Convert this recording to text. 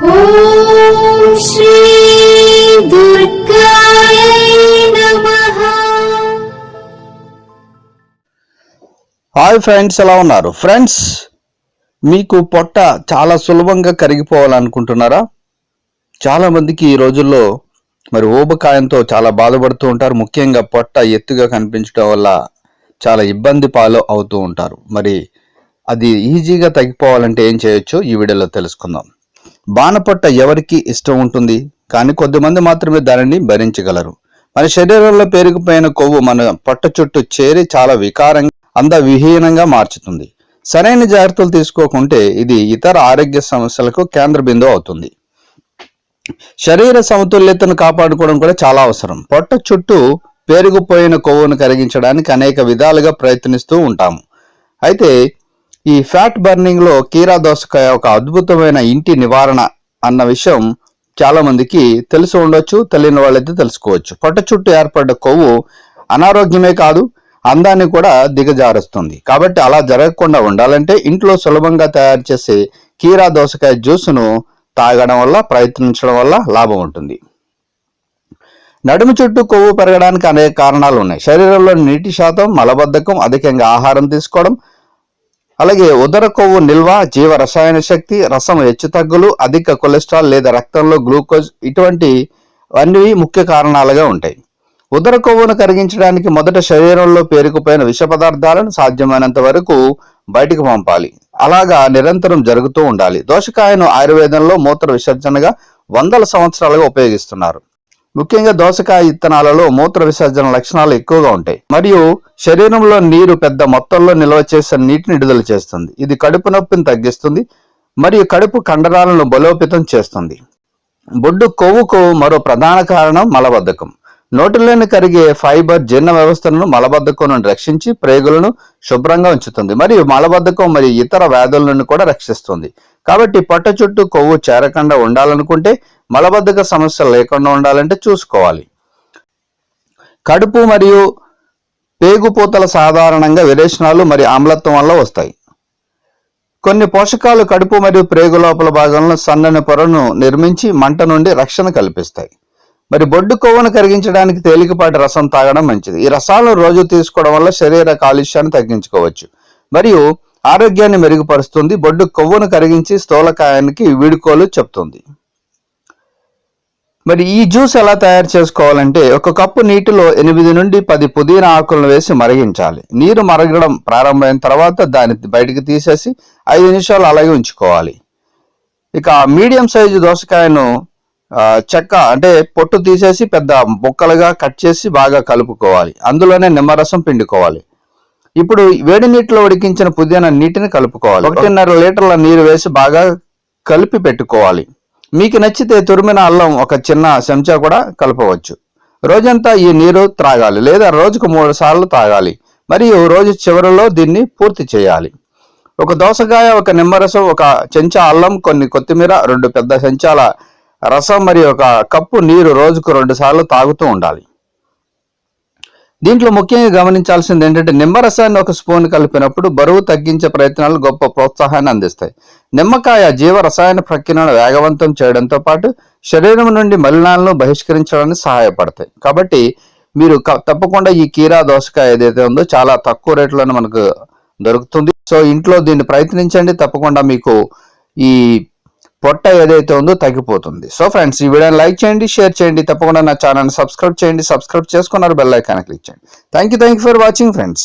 Hi friends ఎలా ఉన్నారు? Friends మీకు పొట్ట చాలా సులభంగా కరిగిపోవాలనుకుంటున్నారా? చాలా మందికి ఈ రోజుల్లో మరి ఊబకాయంతో చాలా బాధపడుతూ ఉంటారు. ముఖ్యంగా పొట్ట ఎత్తుగా కనిపించడం వల్ల చాలా ఇబ్బంది పాలు అవుతూ ఉంటారు. మరి అది ఈజీగా తగ్గిపోవాలంటే ఏం చేయొచ్చో? ఈ వీడియోలో తెలుసుకుందాం. బాణపట్ట ఎవరికి ఇష్టం ఉంటుంది? కానీ కొద్దిమంది మాత్రమే దానిని భరించగలరు. మన శరీరంలో పెరిగిపోయిన కొవ్వు మన పట్ట చుట్టూ చేరి చాలా వికారంగా అందవిహీనంగా మార్చుతుంది. సరైన జాగ్రత్తలు తీసుకోకుంటే ఇది ఇతర ఆరోగ్య సమస్యలకు కేంద్ర బిందువు అవుతుంది. శరీర సమతుల్యతను కాపాడుకోవడం కూడా చాలా అవసరం. పొట్ట చుట్టూ పేరుకుపోయిన కొవ్వును కరిగించడానికి అనేక విధాలుగా ప్రయత్నిస్తూ ఉంటాము. అయితే ఈ ఫ్యాట్ బర్నింగ్లో కీరా దోసకాయ ఒక అద్భుతమైన ఇంటి నివారణ అన్న విషయం చాలా మందికి తెలిసి ఉండొచ్చు తెలియని వాళ్ళైతే తెలుసుకోవచ్చు. పొట్ట చుట్టూ ఏర్పడ్డ కొవ్వు అనారోగ్యమే కాదు అందాన్ని కూడా దిగజారుస్తుంది. కాబట్టి అలా జరగకుండా ఉండాలంటే ఇంట్లో సులభంగా తయారు చేసే కీరా దోసకాయ జ్యూస్ను తాగడం వల్ల ప్రయత్నించడం వల్ల లాభం ఉంటుంది. నడుము చుట్టూ కొవ్వు పెరగడానికి అనేక కారణాలు ఉన్నాయి. శరీరంలో నీటి శాతం మలబద్ధకం అధికంగా ఆహారం తీసుకోవడం అలాగే ఉదర కొవ్వు నిల్వ జీవ రసాయన శక్తి రసం హెచ్చుతగ్గులు అధిక కొలెస్ట్రాల్ లేదా రక్తంలో గ్లూకోజ్ ఇటువంటి అన్ని ముఖ్య కారణాలుగా ఉంటాయి. ఉదర కొవ్వును కరిగించడానికి మొదట శరీరంలో పేరుకుపోయిన విష పదార్థాలను సాధ్యమైనంత వరకు బయటికి పంపాలి. అలాగా నిరంతరం జరుగుతూ ఉండాలి. దోషకాయను ఆయుర్వేదంలో మూత్ర విసర్జనగా వందల సంవత్సరాలుగా ఉపయోగిస్తున్నారు. ముఖ్యంగా దోసకాయ విత్తనాలలో మూత్ర విసర్జన లక్షణాలు ఎక్కువగా ఉంటాయి. మరియు శరీరంలో నీరు పెద్ద మొత్తంలో నిల్వ చేసిన నీటిని విడుదల చేస్తుంది. ఇది కడుపు నొప్పిని తగ్గిస్తుంది. మరియు కడుపు కండరాలను బలోపేతం చేస్తుంది. బొడ్డు కొవ్వుకు మరో ప్రధాన కారణం మలబద్ధకం. నోటిలోని కరిగే ఫైబర్ జీర్ణ వ్యవస్థను మలబద్ధకం నుండి రక్షించి ప్రేగులను శుభ్రంగా ఉంచుతుంది. మరియు మలబద్ధకం మరియు ఇతర వ్యాధుల నుండి కూడా రక్షిస్తుంది. కాబట్టి పొట్ట చుట్టూ కొవ్వు చేరకుండా ఉండాలనుకుంటే మలబద్ధక సమస్య లేకుండా ఉండాలంటే చూసుకోవాలి. కడుపు మరియు పేగుపూతలు సాధారణంగా విరేచనాలు మరియు ఆమ్లత్వం వల్ల వస్తాయి. కొన్ని పోషకాలు కడుపు మరియు ప్రేగు లోపల భాగంలో సన్నని పొరను నిర్మించి మంట నుండి రక్షణ కల్పిస్తాయి. మరి బొడ్డు కొవ్వును కరిగించడానికి తేలికపాటి రసం తాగడం మంచిది. ఈ రసాలను రోజు తీసుకోవడం వల్ల శరీర కాలుష్యాన్ని తగ్గించుకోవచ్చు. మరియు ఆరోగ్యాన్ని మెరుగుపరుస్తుంది బొడ్డు కొవ్వును కరిగించి స్థూలకాయానికి వీడుకోలు చెప్తుంది. మరి ఈ జ్యూస్ ఎలా తయారు చేసుకోవాలంటే ఒక కప్పు నీటిలో ఎనిమిది నుండి పది పుదీనా ఆకులను వేసి మరిగించాలి. నీరు మరగడం ప్రారంభమైన తర్వాత దాన్ని బయటికి తీసేసి ఐదు నిమిషాలు అలాగే ఉంచుకోవాలి. ఇక మీడియం సైజు దోసకాయను చెక్క అంటే పొట్టు తీసేసి పెద్ద ముక్కలుగా కట్ చేసి బాగా కలుపుకోవాలి. అందులోనే నిమ్మరసం పిండుకోవాలి. ఇప్పుడు వేడి నీటిలో ఉడికించిన పుదీనా నీటిని కలుపుకోవాలి. ఒకటిన్నర లీటర్ల నీరు వేసి బాగా కలిపి పెట్టుకోవాలి. మీకు నచ్చితే తురిమిన అల్లం ఒక చిన్న చెంచా కూడా కలపవచ్చు. రోజంతా ఈ నీరు త్రాగాలి లేదా రోజుకు మూడు సార్లు తాగాలి మరియు రోజు చివరిలో దీన్ని పూర్తి చేయాలి. ఒక దోసకాయ ఒక నిమ్మరసం ఒక చెంచా అల్లం కొన్ని కొత్తిమీర రెండు పెద్ద చెంచాల రసం మరియు ఒక కప్పు నీరు రోజుకు రెండు సార్లు తాగుతూ ఉండాలి. దీంట్లో ముఖ్యంగా గమనించాల్సింది ఏంటంటే నిమ్మరసాన్ని ఒక స్పూన్ కలిపినప్పుడు బరువు తగ్గించే ప్రయత్నాలు గొప్ప ప్రోత్సాహాన్ని అందిస్తాయి. నిమ్మకాయ జీవ రసాయన ప్రక్రియను వేగవంతం చేయడంతో పాటు శరీరం నుండి మలినాలను బహిష్కరించడానికి సహాయపడతాయి. కాబట్టి మీరు తప్పకుండా ఈ కీరా దోసకాయ ఏదైతే ఉందో చాలా తక్కువ రేట్లోనే మనకు దొరుకుతుంది. సో ఇంట్లో దీన్ని ప్రయత్నించండి. తప్పకుండా మీకు ఈ పొట్ట ఏదైతే ఉందో తగ్గిపోతుంది. సో ఫ్రెండ్స్ ఈ వీడియోని లైక్ చేయండి షేర్ చేయండి తప్పకుండా నా ఛానల్ని సబ్స్క్రైబ్ చేయండి సబ్స్క్రైబ్ చేసుకున్నారు బెల్ ఐకాన్ క్లిక్ చేయండి. Thank you thank you for watching friends